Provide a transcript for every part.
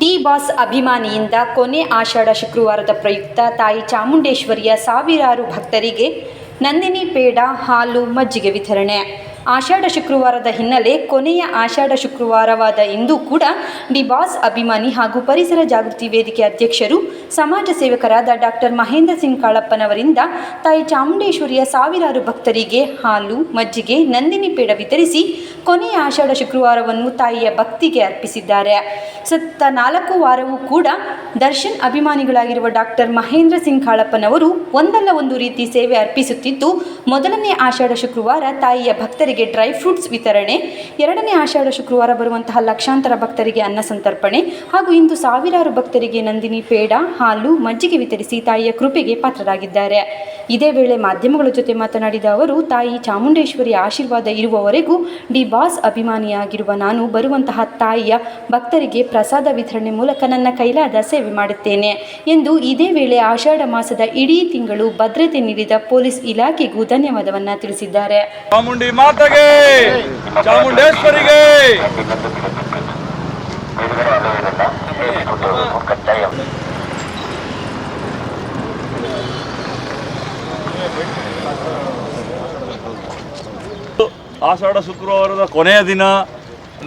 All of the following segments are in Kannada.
ಡಿ ಬಾಸ್ ಅಭಿಮಾನಿಯಿಂದ ಕೊನೆ ಆಷಾಢ ಶುಕ್ರವಾರದ ಪ್ರಯುಕ್ತ ತಾಯಿ ಚಾಮುಂಡೇಶ್ವರಿಯ ಸಾವಿರಾರು ಭಕ್ತರಿಗೆ ನಂದಿನಿ ಪೇಡ, ಹಾಲು, ಮಜ್ಜಿಗೆ ವಿತರಣೆ. ಆಷಾಢ ಶುಕ್ರವಾರದ ಹಿನ್ನೆಲೆ ಕೊನೆಯ ಆಷಾಢ ಶುಕ್ರವಾರವಾದ ಇಂದು ಕೂಡ ಡಿ ಬಾಸ್ ಅಭಿಮಾನಿ ಹಾಗೂ ಪರಿಸರ ಜಾಗೃತಿ ವೇದಿಕೆ ಅಧ್ಯಕ್ಷರು, ಸಮಾಜ ಸೇವಕರಾದ ಡಾಕ್ಟರ್ ಮಹೇಂದ್ರ ಸಿಂಗ್ ಕಾಳಪ್ಪನವರಿಂದ ತಾಯಿ ಚಾಮುಂಡೇಶ್ವರಿಯ ಸಾವಿರಾರು ಭಕ್ತರಿಗೆ ಹಾಲು, ಮಜ್ಜಿಗೆ, ನಂದಿನಿ ಪೇಡ ವಿತರಿಸಿ ಕೊನೆಯ ಆಷಾಢ ಶುಕ್ರವಾರವನ್ನು ತಾಯಿಯ ಭಕ್ತಿಗೆ ಅರ್ಪಿಸಿದ್ದಾರೆ. ಸತ್ತ ನಾಲ್ಕು ವಾರವೂ ಕೂಡ ದರ್ಶನ್ ಅಭಿಮಾನಿಗಳಾಗಿರುವ ಡಾಕ್ಟರ್ ಮಹೇಂದ್ರ ಸಿಂಗ್ ಕಾಳಪ್ಪನವರು ಒಂದಲ್ಲ ಒಂದು ರೀತಿ ಸೇವೆ ಅರ್ಪಿಸುತ್ತಿದ್ದು, ಮೊದಲನೇ ಆಷಾಢ ಶುಕ್ರವಾರ ತಾಯಿಯ ಭಕ್ತರಿಗೆ ಡ್ರೈ ಫ್ರೂಟ್ಸ್ ವಿತರಣೆ, ಎರಡನೇ ಆಷಾಢ ಶುಕ್ರವಾರ ಬರುವಂತಹ ಲಕ್ಷಾಂತರ ಭಕ್ತರಿಗೆ ಅನ್ನ ಸಂತರ್ಪಣೆ ಹಾಗೂ ಇಂದು ಸಾವಿರಾರು ಭಕ್ತರಿಗೆ ನಂದಿನಿ ಪೇಡ, ಹಾಲು, ಮಜ್ಜಿಗೆ ವಿತರಿಸಿ ತಾಯಿಯ ಕೃಪೆಗೆ ಪಾತ್ರರಾಗಿದ್ದಾರೆ. ಇದೇ ವೇಳೆ ಮಾಧ್ಯಮಗಳ ಜೊತೆ ಮಾತನಾಡಿದ ಅವರು, ತಾಯಿ ಚಾಮುಂಡೇಶ್ವರಿ ಆಶೀರ್ವಾದ ಇರುವವರೆಗೂ ಡಿ ಬಾಸ್ ಅಭಿಮಾನಿಯಾಗಿರುವ ನಾನು ಬರುವಂತಹ ತಾಯಿಯ ಭಕ್ತರಿಗೆ ಪ್ರಸಾದ ವಿತರಣೆ ಮೂಲಕ ನನ್ನ ಕೈಲಾದ ಸೇವೆ ಮಾಡುತ್ತೇನೆ ಎಂದು ಇದೇ ವೇಳೆ ಆಷಾಢ ಮಾಸದ ಇಡೀ ತಿಂಗಳು ಭದ್ರತೆ ನೀಡಿದ ಪೊಲೀಸ್ ಇಲಾಖೆಗೂ ಧನ್ಯವಾದವನ್ನ ತಿಳಿಸಿದ್ದಾರೆ. ಚಾಮುಂಡಿ ಮಾತೆಗೆ, ಚಾಮುಂಡೇಶ್ವರಿಗೆ. ಆಷಾಢ ಶುಕ್ರವಾರದ ಕೊನೆಯ ದಿನ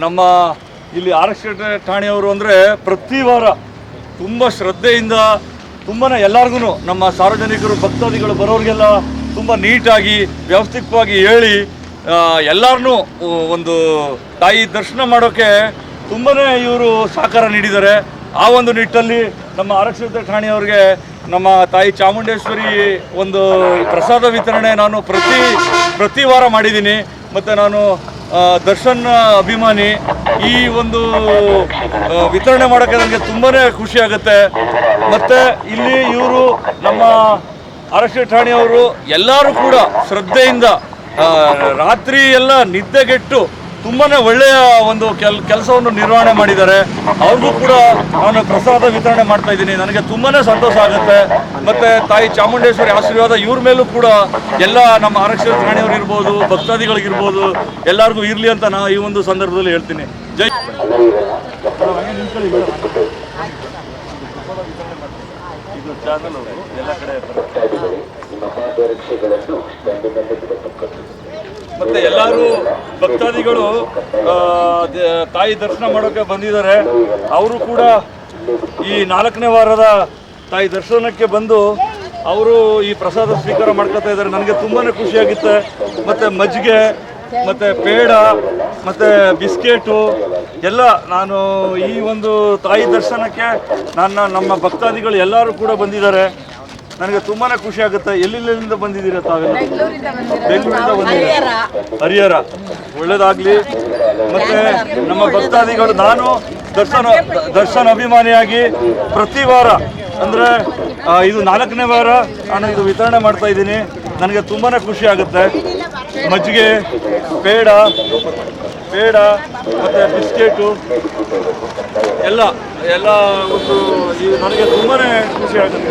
ನಮ್ಮ ಇಲ್ಲಿ ಆರಕ್ಷಕ ಠಾಣೆಯವರು ಅಂದರೆ ಪ್ರತಿ ವಾರ ತುಂಬ ಶ್ರದ್ಧೆಯಿಂದ ತುಂಬಾ ಎಲ್ಲರಿಗೂ ನಮ್ಮ ಸಾರ್ವಜನಿಕರು, ಭಕ್ತಾದಿಗಳು ಬರೋರಿಗೆಲ್ಲ ತುಂಬ ನೀಟಾಗಿ, ವ್ಯವಸ್ಥಿತವಾಗಿ ಹೇಳಿ ಎಲ್ಲರನ್ನೂ ಒಂದು ತಾಯಿ ದರ್ಶನ ಮಾಡೋಕ್ಕೆ ತುಂಬಾ ಇವರು ಸಹಕಾರ ನೀಡಿದ್ದಾರೆ. ಆ ಒಂದು ನಿಟ್ಟಲ್ಲಿ ನಮ್ಮ ಆರಕ್ಷಕ ಠಾಣೆಯವ್ರಿಗೆ ನಮ್ಮ ತಾಯಿ ಚಾಮುಂಡೇಶ್ವರಿ ಒಂದು ಪ್ರಸಾದ ವಿತರಣೆ ನಾನು ಪ್ರತಿ ಪ್ರತಿ ವಾರ ಮಾಡಿದ್ದೀನಿ. ಮತ್ತು ನಾನು ದರ್ಶನ್ ಅಭಿಮಾನಿ, ಈ ಒಂದು ವಿತರಣೆ ಮಾಡೋಕ್ಕೆ ನನಗೆ ತುಂಬಾ ಖುಷಿ ಆಗುತ್ತೆ. ಮತ್ತು ಇಲ್ಲಿ ಇವರು ನಮ್ಮ ಅರಶಿ ಠಾಣೆಯವರು ಎಲ್ಲರೂ ಕೂಡ ಶ್ರದ್ಧೆಯಿಂದ ರಾತ್ರಿ ಎಲ್ಲ ನಿದ್ದೆಗೆಟ್ಟು ತುಂಬಾ ಒಳ್ಳೆಯ ಒಂದು ಕೆಲ್ ಕೆಲಸವನ್ನು ನಿರ್ವಹಣೆ ಮಾಡಿದ್ದಾರೆ. ಅವ್ರಿಗೂ ಕೂಡ ನಾನು ಪ್ರಸಾದ ವಿತರಣೆ ಮಾಡ್ತಾ ಇದ್ದೀನಿ. ನನಗೆ ತುಂಬಾ ಸಂತೋಷ ಆಗುತ್ತೆ. ಮತ್ತು ತಾಯಿ ಚಾಮುಂಡೇಶ್ವರಿ ಆಶೀರ್ವಾದ ಇವ್ರ ಮೇಲೂ ಕೂಡ ಎಲ್ಲ ನಮ್ಮ ಆರಕ್ಷಕ ಠಾಣೆಯವರು ಇರ್ಬೋದು ಭಕ್ತಾದಿಗಳಿಗಿರ್ಬೋದು ಎಲ್ಲರಿಗೂ ಇರಲಿ ಅಂತ ನಾನು ಈ ಒಂದು ಸಂದರ್ಭದಲ್ಲಿ ಹೇಳ್ತೀನಿ. ಜೈ ಇದು ಚಾನಲ್ ಎಲ್ಲ ಕಡೆ ಮತ್ತೆ ಎಲ್ಲರೂ ಭಕ್ತಾದಿಗಳು ತಾಯಿ ದರ್ಶನ ಮಾಡೋಕೆ ಬಂದಿದ್ದಾರೆ. ಅವರು ಕೂಡ ಈ ನಾಲ್ಕನೇ ವಾರದ ತಾಯಿ ದರ್ಶನಕ್ಕೆ ಬಂದು ಅವರು ಈ ಪ್ರಸಾದ ಸ್ವೀಕಾರ ಮಾಡ್ಕೊತಾ ಇದ್ದಾರೆ. ನನಗೆ ತುಂಬಾ ಖುಷಿಯಾಗುತ್ತೆ. ಮತ್ತು ಮಜ್ಜಿಗೆ, ಮತ್ತು ಪೇಡ, ಮತ್ತು ಬಿಸ್ಕೆಟು, ಎಲ್ಲ ನಾನು ಈ ಒಂದು ತಾಯಿ ದರ್ಶನಕ್ಕೆ ನನ್ನ, ನಮ್ಮ ಭಕ್ತಾದಿಗಳು ಎಲ್ಲರೂ ಕೂಡ ಬಂದಿದ್ದಾರೆ. ನನಗೆ ತುಂಬಾನೇ ಖುಷಿ ಆಗುತ್ತೆ. ಎಲ್ಲೆಲ್ಲಿಂದ ಬಂದಿದ್ದೀರಾ ತಾವೆಲ್ಲ? ಬೆಂಗಳೂರಿಂದ ಬಂದಿದ್ದೀರಾ? ಹರಿಹರ. ಒಳ್ಳೇದಾಗ್ಲಿ. ಮತ್ತೆ ನಮ್ಮ ಭಕ್ತಾದಿಗಳು ನಾನು ದರ್ಶನ ದರ್ಶನ ಅಭಿಮಾನಿಯಾಗಿ ಪ್ರತಿ ವಾರ ಅಂದರೆ ಇದು ನಾಲ್ಕನೇ ವಾರ ನಾನು ಇದು ವಿತರಣೆ ಮಾಡ್ತಾ ಇದ್ದೀನಿ. ನನಗೆ ತುಂಬಾ ಖುಷಿ ಆಗುತ್ತೆ. ಮಜ್ಜಿಗೆ ಪೇಡ ಪೇಡ ಮತ್ತು ಬಿಸ್ಕೆಟು ಎಲ್ಲ ಎಲ್ಲ ಒಂದು ನನಗೆ ತುಂಬಾ ಖುಷಿ ಆಗುತ್ತೆ.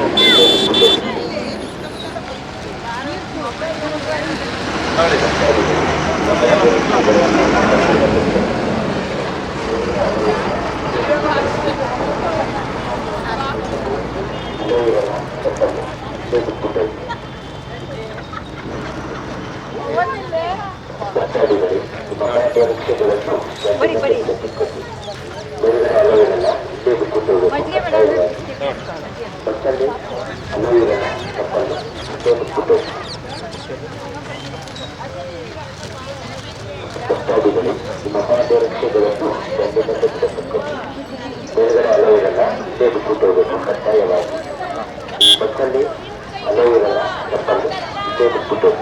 ಮಜ್ಜಿಗೆ ಬೇಡ ಮಜ್ಜಿಗೆ చెప్పండి అదే విధంగా చెప్పండి చేపించుకుంటుంది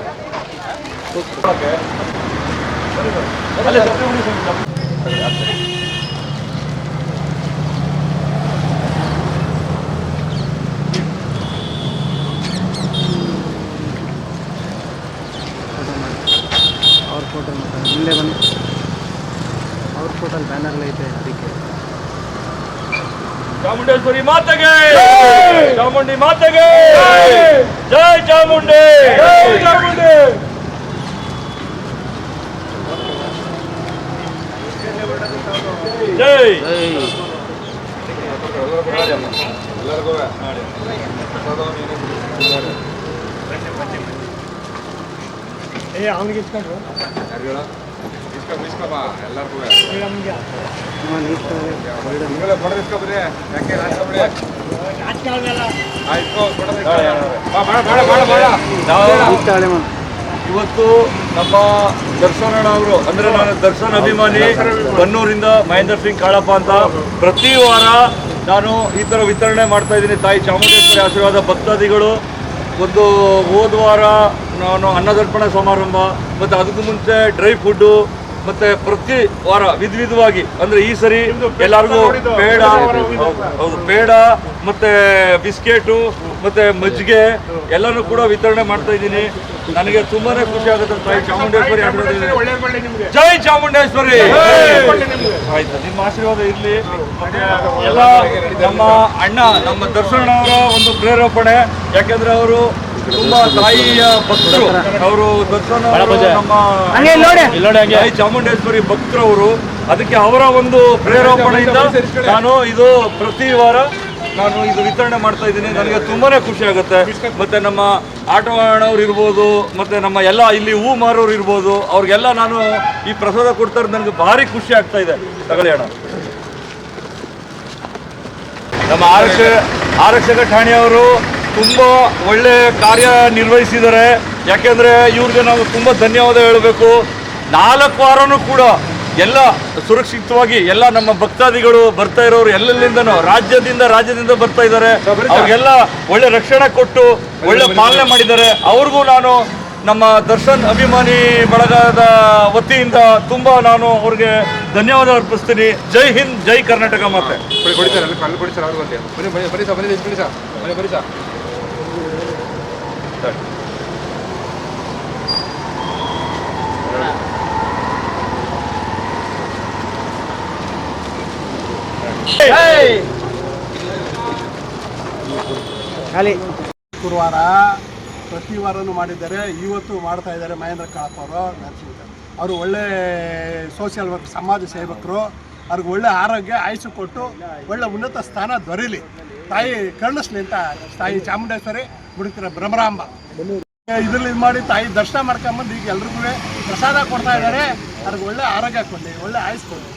11 और टोटल बैनर लेते हैं हरी के चामुंडेश्वरी माता के चामुंडी माता के जय चामुंडे जय चामुंडे जय ए आन गिफ्ट बड़ा ಇವತ್ತು ನಮ್ಮ ದರ್ಶನ ಅವರು ಅಂದ್ರೆ ನಾನು ದರ್ಶನ್ ಅಭಿಮಾನಿ ಬನ್ನೂರಿಂದ ಮಹೇಂದ್ರ ಸಿಂಗ್ ಕಾಳಪ್ಪ ಅಂತ ಪ್ರತಿ ವಾರ ನಾನು ಈ ಥರ ವಿತರಣೆ ಮಾಡ್ತಾ ಇದ್ದೀನಿ. ತಾಯಿ ಚಾಮುಂಡೇಶ್ವರಿ ಆಶೀರ್ವಾದ ಭಕ್ತಾದಿಗಳು. ಒಂದು ಹೋದ ವಾರ ನಾನು ಅನ್ನದರ್ಪಣ ಸಮಾರಂಭ ಮತ್ತು ಅದಕ್ಕೂ ಮುಂಚೆ ಡ್ರೈ ಫುಡ್ಡು ಮತ್ತೆ ಪ್ರತಿ ವಾರ ವಿಧ ವಿಧವಾಗಿ ಅಂದ್ರೆ ಈ ಸರಿ ಎಲ್ಲರಿಗೂ ಪೇಡ ಹೌದು ಪೇಡ ಮತ್ತೆ ಬಿಸ್ಕೆಟು ಮತ್ತೆ ಮಜ್ಜಿಗೆ ಎಲ್ಲನೂ ಕೂಡ ವಿತರಣೆ ಮಾಡ್ತಾ ಇದ್ದೀನಿ. ನನಗೆ ತುಂಬಾನೇ ಖುಷಿ ಆಗುತ್ತೆ ತಾಯಿ ಚಾಮುಂಡೇಶ್ವರಿ ಜೈ ಚಾಮುಂಡೇಶ್ವರಿ ಆಯ್ತು ನಿಮ್ಮ ಆಶೀರ್ವಾದ ಇರಲಿ. ಎಲ್ಲ ನಮ್ಮ ಅಣ್ಣ ನಮ್ಮ ದರ್ಶನ ಅವರ ಒಂದು ಪ್ರೇರೇಪಣೆ. ಯಾಕೆಂದ್ರೆ ಅವರು ತುಂಬಾ ತಾಯಿಯ ಭಕ್ತರು. ಅವರು ದರ್ಶನ ಅವರು ಚಾಮುಂಡೇಶ್ವರಿ ಭಕ್ತರವರು ಅದಕ್ಕೆ ಅವರ ಒಂದು ಪ್ರೇರೇಪಣೆಯಿಂದ ನಾನು ಇದು ಪ್ರತಿ ವಾರ ನಾನು ಇದು ವಿತರಣೆ ಮಾಡ್ತಾ ಇದ್ದೀನಿ. ನನಗೆ ತುಂಬಾನೇ ಖುಷಿ ಆಗುತ್ತೆ. ಮತ್ತೆ ನಮ್ಮ ಆಟವಾಡೋರು ಇರ್ಬೋದು ಮತ್ತೆ ನಮ್ಮ ಎಲ್ಲ ಇಲ್ಲಿ ಹೂ ಮಾರೋರು ಇರ್ಬೋದು ಅವ್ರಿಗೆಲ್ಲ ನಾನು ಈ ಪ್ರಸಾದ ಕೊಡ್ತಾ ಇರೋದು ನನಗೆ ಭಾರಿ ಖುಷಿ ಆಗ್ತಾ ಇದೆ. ತಗೊಳ್ಳಿ ಅಣ್ಣ. ನಮ್ಮ ಆರಕ್ಷ ಆರಕ್ಷಕ ಠಾಣೆಯವರು ತುಂಬ ಒಳ್ಳೆ ಕಾರ್ಯ ನಿರ್ವಹಿಸಿದ್ದಾರೆ. ಯಾಕೆಂದರೆ ಇವ್ರಿಗೆ ನಾವು ತುಂಬ ಧನ್ಯವಾದ ಹೇಳಬೇಕು. ನಾಲ್ಕು ವಾರನೂ ಕೂಡ ಎಲ್ಲ ಸುರಕ್ಷಿತವಾಗಿ ಎಲ್ಲ ನಮ್ಮ ಭಕ್ತಾದಿಗಳು ಬರ್ತಾ ಇರೋರು ಎಲ್ಲೆಲ್ಲಿಂದನೂ ರಾಜ್ಯದಿಂದ ರಾಜ್ಯದಿಂದ ಬರ್ತಾ ಇದ್ದಾರೆ. ಅವ್ರಿಗೆಲ್ಲ ಒಳ್ಳೆ ರಕ್ಷಣೆ ಕೊಟ್ಟು ಒಳ್ಳೆ ಪಾಲನೆ ಮಾಡಿದ್ದಾರೆ. ಅವ್ರಿಗೂ ನಾನು ನಮ್ಮ ದರ್ಶನ್ ಅಭಿಮಾನಿ ಬಳಗದ ವತಿಯಿಂದ ತುಂಬ ನಾನು ಅವ್ರಿಗೆ ಧನ್ಯವಾದ ಅರ್ಪಿಸ್ತೀನಿ. ಜೈ ಹಿಂದ್, ಜೈ ಕರ್ನಾಟಕ ಮಾತೆ. ಸರ್. ಖಾಲಿ. ಶುಕ್ರವಾರ ಪ್ರತಿ ವಾರನೂ ಮಾಡಿದ್ದಾರೆ. ಇವತ್ತು ಮಾಡ್ತಾ ಇದ್ದಾರೆ ಮಹೇಂದ್ರ ಕಾಳಪ್ಪ ಅವರು ಅವರು ಒಳ್ಳೆ ಸೋಷಿಯಲ್ ವರ್ಕ್ ಸಮಾಜ ಸೇವಕರು. ಅವ್ರಿಗೆ ಒಳ್ಳೆ ಆರೋಗ್ಯ ಆಯುಷು ಕೊಟ್ಟು ಒಳ್ಳೆ ಉನ್ನತ ಸ್ಥಾನ ದೊರೀಲಿ. ತಾಯಿ ಕರುಣಿಸ್ಲಿ ಅಂತ ತಾಯಿ ಚಾಮುಂಡೇಶ್ವರಿ ಮುಡುಕಿರ ಭ್ರಮರಾಂಬ. ಇದ್ರಲ್ಲಿ ಇದು ಮಾಡಿ ತಾಯಿ ದರ್ಶನ ಮಾಡ್ಕೊಂಬಂದು ಈಗ ಎಲ್ರಿಗೂ ಪ್ರಸಾದ ಕೊಡ್ತಾ ಇದ್ದಾರೆ. ಅವ್ರಿಗೆ ಒಳ್ಳೆ ಆರೋಗ್ಯ ಕೊಡಿ, ಒಳ್ಳೆ ಆಯ್ಸ್ ಕೊಡಲಿ